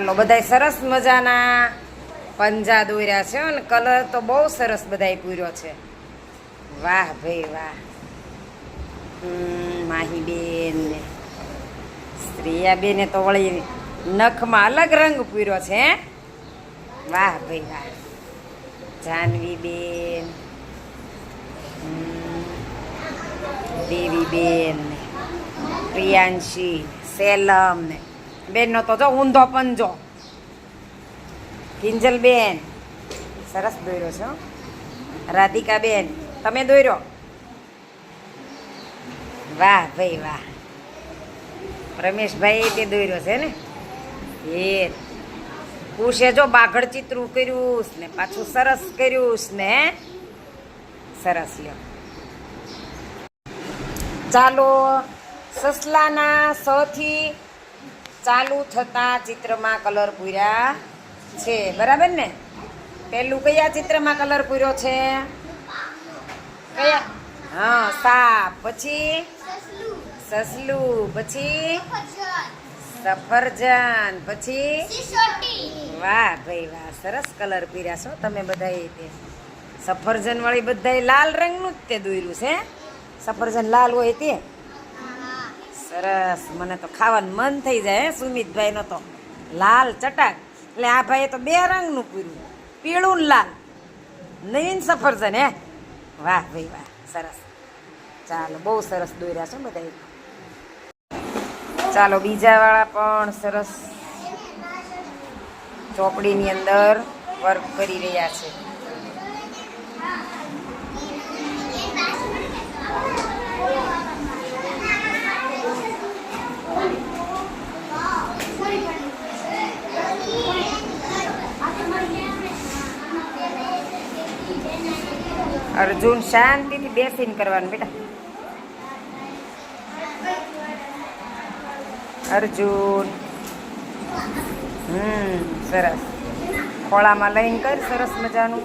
ચાલો બધાય સરસ મજાના પંજા દોર્યા છે અને કલર તો બહુ સરસ બધાય પૂર્યો છે. વાહ ભાઈ વાહ. માહીબેન ને. સ્ત્રીયાબેને તો વળી નખમાં અલગ રંગ પૂર્યો છે? વાહ ભાઈ વાહ. જાનવીબેન બેન. દેવીબેન ને પ્રિયાંશી, સેલમ ને. બેનનો તો જો, ઊંધો પંજો કિંજલબેન સરસ દોર્યો છે. રાધિકાબેન તમે દોર્યો વાહ ભાઈ વાહ. રમેશભાઈ તે દોર્યો છે ને? એ. કુશે જો બાઘડ ચિત્રું કર્યું ને, પાછું સરસ કર્યું ને સરસ લ્યો. ચાલો, સસલાના સથી ચાલુ થતા ચિત્રમાં કલર પૂર્યા છે. બરાબર ને? પેલું કયા ચિત્રમાં કલર પૂર્યો છે? કયા? હા, સાપ. પછી? સસલું. પછી? સફરજન. પછી? વાહ ભાઈ વાહ, સરસ કલર પીર્યા છો તમે બધા તે. સફરજન વાળી બધાય લાલ રંગનું જ તે દોર્યું છે સફરજન લાલ હોય તે. સરસ. મને તો ખાવાનું મન થઈ જાય સુમિતભાઈનો તો. લાલ ચટાક. એટલે આ ભાઈએ તો બે રંગનું પૂર્યું. પીળું લાલ. નવીન સફરજન હે. વાહ ભાઈ વાહ, સરસ. ચાલો, બહુ સરસ દોર્યા છે બધા ચાલો બીજા વાળા પણ સરસ ચોપડીની અંદર વર્ક કરી રહ્યા છે. અર્જુન શાંતિથી બેસીને કરવાનું બેટા. અર્જુન. હમ સરસ. ખોળામાં લઈને કર સરસ મજાનું.